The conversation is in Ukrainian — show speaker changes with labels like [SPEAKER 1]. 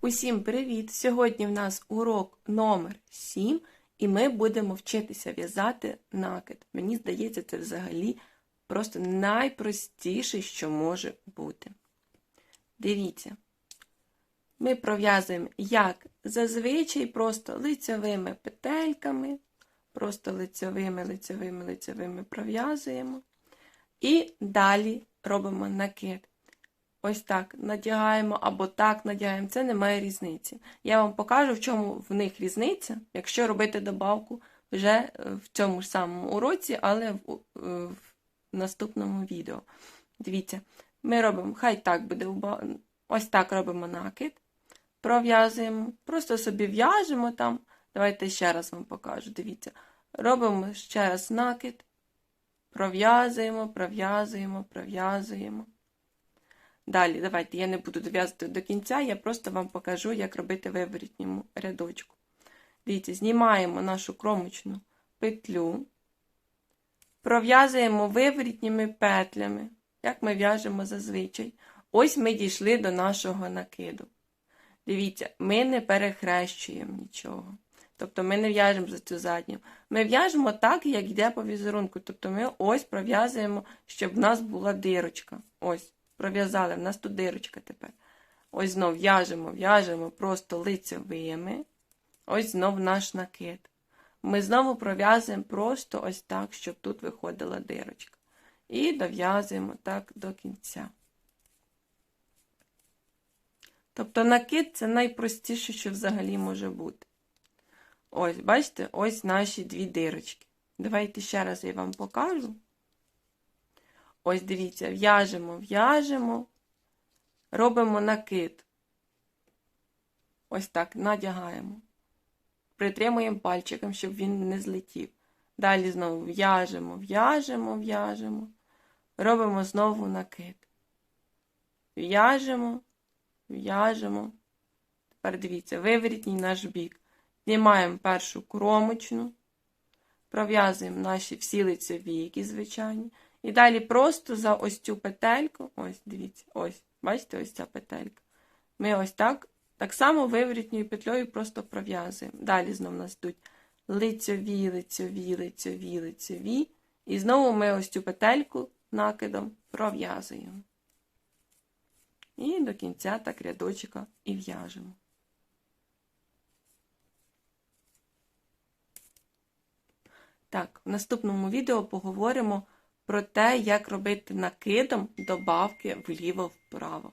[SPEAKER 1] Усім привіт! Сьогодні в нас урок номер 7 і ми будемо вчитися в'язати накид. Мені здається, це взагалі просто найпростіше, що може бути. Дивіться, ми пров'язуємо як зазвичай просто лицьовими петельками, просто лицьовими, лицьовими, лицьовими пров'язуємо. І далі робимо накид. Ось так надягаємо або так надягаємо, це не має різниці. Я вам покажу, в чому в них різниця, якщо робити добавку вже е, в цьому ж самому уроці, але в, е, в наступному відео. Дивіться, ми робимо, хай так буде, ось так робимо накид, пров'язуємо, просто собі в'яжемо там. Давайте ще раз вам покажу. Дивіться, робимо ще раз накид, пров'язуємо, пров'язуємо, пров'язуємо. Далі, давайте, я не буду дов'язувати до кінця, я просто вам покажу, як робити виворітньому рядочку. Дивіться, знімаємо нашу кромочну петлю, пров'язуємо виворітніми петлями, як ми в'яжемо зазвичай. Ось ми дійшли до нашого накиду. Дивіться, ми не перехрещуємо нічого. Тобто ми не в'яжемо за цю задню. Ми в'яжемо так, як йде по візерунку. Тобто ми ось пров'язуємо, щоб в нас була дирочка. Ось пров'язали, в нас тут дирочка тепер. Ось знов в'яжемо, в'яжемо просто лицевими. Ось знов наш накид. Ми знову пров'язуємо просто ось так, щоб тут виходила дирочка. І дов'язуємо так до кінця. Тобто накид це найпростіше, що взагалі може бути. Ось, бачите, ось наші дві дирочки. Давайте ще раз я вам покажу. Ось дивіться, в'яжемо, в'яжемо, робимо накид. Ось так, надягаємо. Притримуємо пальчиком, щоб він не злетів. Далі знову в'яжемо, в'яжемо, в'яжемо. Робимо знову накид. В'яжемо, в'яжемо. Тепер дивіться, виворітній наш бік. Знімаємо першу кромочну, пров'язуємо наші всі лицеві, які звичайні. І далі просто за ось цю петельку, ось, дивіться, ось, бачите, ось ця петелька. Ми ось так, так само виворітньою петлею просто пров'язуємо. Далі знову у нас йдуть лицьові, лицьові, лицьові, лицьові. І знову ми ось цю петельку накидом пров'язуємо. І до кінця так рядочка і в'яжемо. Так, в наступному відео поговоримо про те, як робити накидом добавки вліво-вправо.